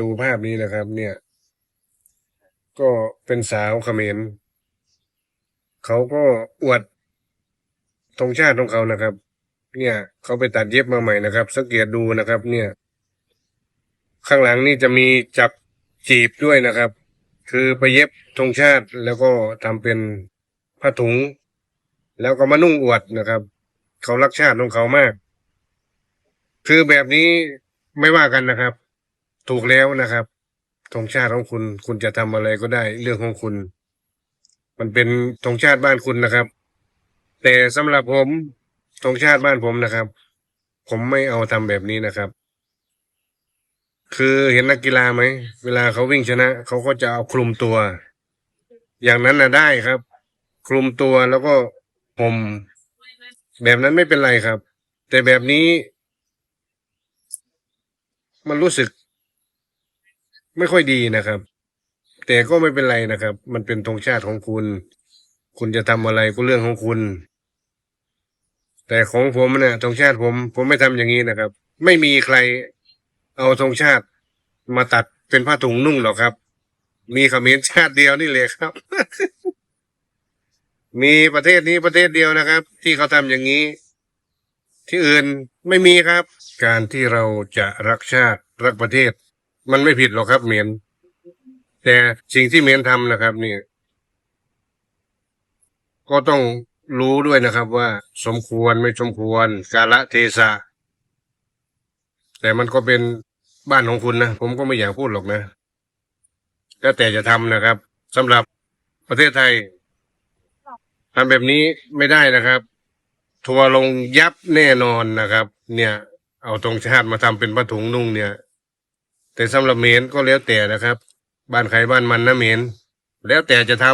ดูภาพนี้นะครับ เนี่ย ก็เป็นสาวเขมรเขาก็อวดธงชาติของเขานะครับ เนี่ย เขาไปตัดเย็บมาใหม่นะครับ สังเกตดูนะครับ เนี่ย ข้างหลังนี่จะมีจับจีบด้วยนะครับ คือไปเย็บธงชาติแล้วก็ทำเป็นผ้าถุง แล้วก็มานุ่งอวดนะครับ เขารักชาติของเขามาก คือแบบนี้ไม่ว่ากันนะครับ ถูกแล้วนะครับธงชาติของคุณ คุณจะทำอะไรก็ได้ เรื่องของคุณ มันเป็นธงชาติบ้านคุณนะครับ แต่สำหรับผมธงชาติบ้านผมนะครับ ผมไม่เอาทำแบบนี้นะครับ คือเห็นนักกีฬาไหมเวลาเขาวิ่งชนะเขาก็จะเอาคลุมตัว อย่างนั้นนะได้ครับ คลุมตัวแล้วก็ห่มแบบนั้นไม่เป็นไรครับ แต่แบบนี้ มันรู้สึก ไม่ค่อยดีนะครับ แต่ก็ไม่เป็นไรนะครับ มันเป็นธงชาติของคุณ คุณจะทำอะไรก็เรื่องของคุณ แต่ของผมเนี่ยธงชาติผม ผมไม่ทำอย่างนี้นะครับ ไม่มีใครเอาธงชาติมาตัดเป็นผ้าถุงนุ่งหรอกครับ มีเขมรชาติเดียวนี่เลยครับ มีประเทศนี้ประเทศเดียวนะครับ ที่เขาทำอย่างนี้ ที่อื่นไม่มีครับ การที่เราจะรักชาติรักประเทศ มันไม่ผิดหรอกครับเหมียนแต่สิ่งที่เหมียนทำนะครับนี่ก็ต้องรู้ด้วยนะครับว่าสมควรไม่สมควร กาละเทศะแต่มันก็เป็นบ้านของคุณนะผมก็ไม่อยากพูดหรอกนะแล้วแต่จะทำนะครับสำหรับประเทศไทยทำแบบนี้ไม่ได้นะครับ ทัวลงยับแน่นอนนะครับ เนี่ย เอาธงชาติมาทำเป็นผ้าถุงนุ่งเนี่ย แต่สำหรับเมนก็แล้วแต่นะครับ บ้านใครบ้านมันนะเมน แล้วแต่จะท